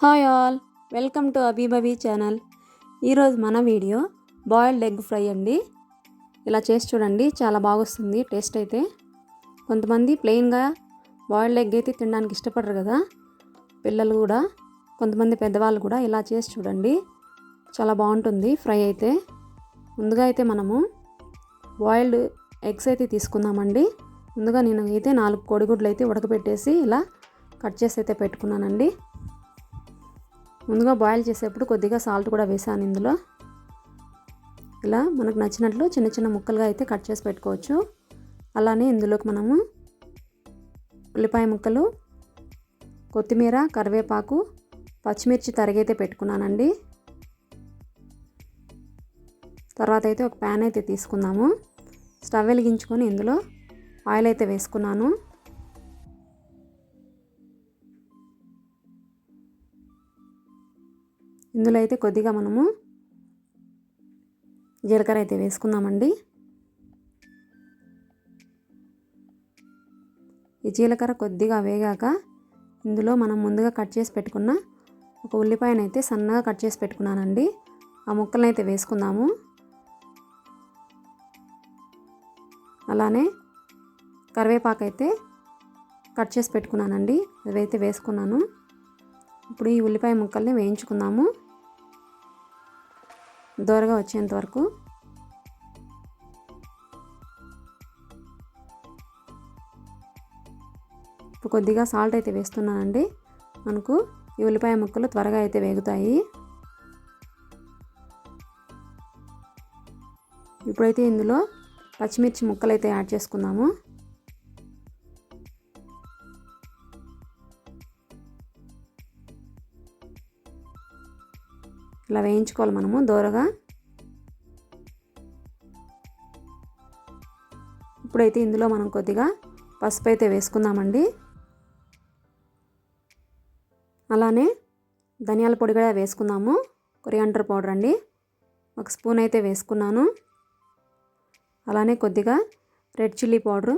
Hi all welcome to అబీబబీ channel. ఈరోజు మన వీడియో బాయిల్డ్ ఎగ్ ఫ్రై అండి. ఇలా చేసి చూడండి చాలా బాగొస్తుంది టేస్ట్ అయితే. కొంతమంది ప్లెయిన్గా బాయిల్డ్ ఎగ్ అయితే తినడానికి ఇష్టపడరు కదా పిల్లలు కూడా. కొంతమంది పెద్దవాళ్ళు కూడా ఇలా చేసి చూడండి చాలా బాగుంటుంది ఫ్రై అయితే. ముందుగా అయితే మనము బాయిల్డ్ ఎగ్స్ అయితే తీసుకుందామండి. ముందుగా నేను అయితే నాలుగు కోడిగుడ్లు అయితే ఉడకబెట్టేసి ఇలా కట్ చేసి అయితే పెట్టుకున్నానండి. ముందుగా బాయిల్ చేసేప్పుడు కొద్దిగా సాల్ట్ కూడా వేసాను ఇందులో. ఇలా మనకు నచ్చినట్లు చిన్న చిన్న ముక్కలుగా అయితే కట్ చేసి పెట్టుకోవచ్చు. అలానే ఇందులోకి మనము ఉల్లిపాయ ముక్కలు కొత్తిమీర కరివేపాకు పచ్చిమిర్చి తరిగైతే పెట్టుకున్నానండి. తర్వాత అయితే ఒక ప్యాన్ అయితే తీసుకుందాము. స్టవ్ వెలిగించుకొని ఇందులో ఆయిల్ అయితే వేసుకున్నాను. ఇందులో అయితే కొద్దిగా మనము జీలకర్ర అయితే వేసుకుందామండి. ఈ జీలకర్ర కొద్దిగా వేగాక ఇందులో మనం ముందుగా కట్ చేసి పెట్టుకున్న ఒక ఉల్లిపాయనైతే సన్నగా కట్ చేసి పెట్టుకున్నానండి. ఆ ముక్కలను అయితే వేసుకుందాము. అలానే కరివేపాకు అయితే కట్ చేసి పెట్టుకున్నానండి. అదైతే వేసుకున్నాను. ఇప్పుడు ఈ ఉల్లిపాయ ముక్కల్ని వేయించుకుందాము. దూరగా వచ్చేంత వరకు. కొద్దిగా సాల్ట్ అయితే వేస్తున్నానండి. మనకు ఈ ఉల్లిపాయ ముక్కలు త్వరగా అయితే వేగుతాయి. ఇప్పుడైతే ఇందులో పచ్చిమిర్చి ముక్కలు అయితే యాడ్ చేసుకుందాము. ఇలా వేయించుకోవాలి మనము దోరగా. ఇప్పుడైతే ఇందులో మనం కొద్దిగా పసుపు అయితే వేసుకుందామండి. అలానే ధనియాల పొడి కూడా వేసుకుందాము. కొరియాండర్ పౌడర్ అండి. ఒక స్పూన్ అయితే వేసుకున్నాను. అలానే కొద్దిగా రెడ్ చిల్లీ పౌడరు.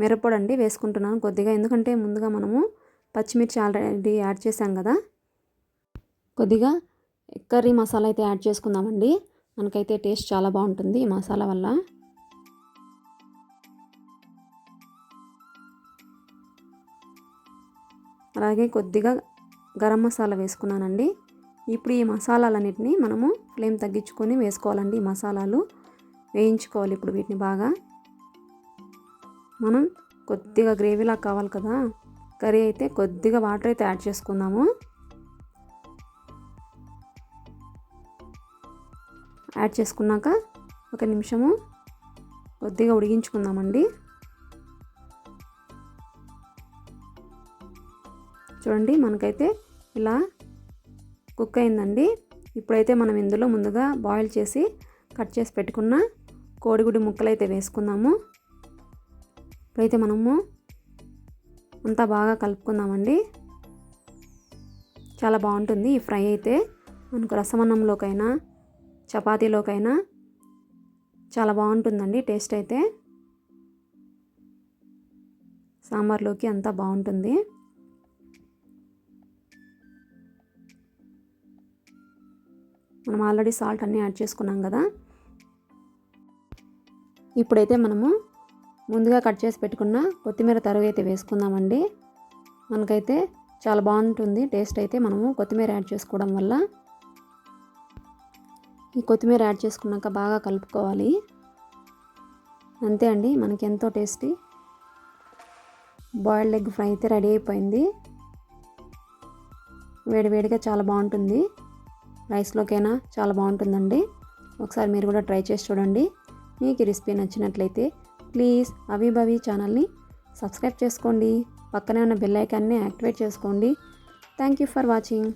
మిరప్పొడి అండి వేసుకుంటున్నాను కొద్దిగా. ఎందుకంటే ముందుగా మనము పచ్చిమిర్చి ఆల్రెడీ యాడ్ చేసాం కదా. కొద్దిగా కర్రీ మసాలా అయితే యాడ్ చేసుకుందామండి. మనకైతే టేస్ట్ చాలా బాగుంటుంది ఈ మసాలా వల్ల. అలాగే కొద్దిగా గరం మసాలా వేసుకున్నానండి. ఇప్పుడు ఈ మసాలాలన్నిటిని మనము ఫ్లేమ్ తగ్గించుకొని వేసుకోవాలండి ఈ మసాలాలు. వేయించుకోవాలి ఇప్పుడు వీటిని బాగా. మనం కొద్దిగా గ్రేవీలా కావాలి కదా. కర్రీ అయితే కొద్దిగా వాటర్ అయితే యాడ్ చేసుకుందాము. యాడ్ చేసుకున్నాక ఒక నిమిషము కొద్దిగా ఉడిగించుకుందామండి చూడండి మనకైతే ఇలా కుక్ అయిందండి. ఇప్పుడైతే మనం ఇందులో ముందుగా బాయిల్ చేసి కట్ చేసి పెట్టుకున్న కోడిగుడి ముక్కలు అయితే వేసుకుందాము. ఇప్పుడైతే మనము అంతా బాగా కలుపుకుందామండి. చాలా బాగుంటుంది ఈ ఫ్రై అయితే. మనకు రసమన్నంలోకైనా చపాతీలోకైనా చాలా బాగుంటుందండి టేస్ట్ అయితే. సాంబార్లోకి అంతా బాగుంటుంది. మనం ఆల్రెడీ సాల్ట్ అన్నీ యాడ్ చేసుకున్నాం కదా. ఇప్పుడైతే మనము ముందుగా కట్ చేసి పెట్టుకున్న కొత్తిమీర తరుగు అయితే వేసుకుందామండి. మనకైతే చాలా బాగుంటుంది టేస్ట్ అయితే. మనము కొత్తిమీర యాడ్ చేసుకోవడం వల్ల ఈ కొత్తిమీర యాడ్ చేసుకున్నాక బాగా కలుపుకోవాలి. అంతే అండి మనకి ఎంతో టేస్టీ. బాయిల్డ్ ఎగ్ ఫ్రై అయితే రెడీ అయిపోయింది. వేడివేడిగా చాలా బాగుంటుంది. రైస్లోకైనా చాలా బాగుంటుందండి. ఒకసారి మీరు కూడా ట్రై చేసి చూడండి. మీకు ఈ రెసిపీ నచ్చినట్లయితే ప్లీజ్ అవిభవి ఛానల్ని సబ్స్క్రైబ్ చేసుకోండి. పక్కనే ఉన్న బెల్ ఐకాన్ని యాక్టివేట్ చేసుకోండి. Thank you for watching.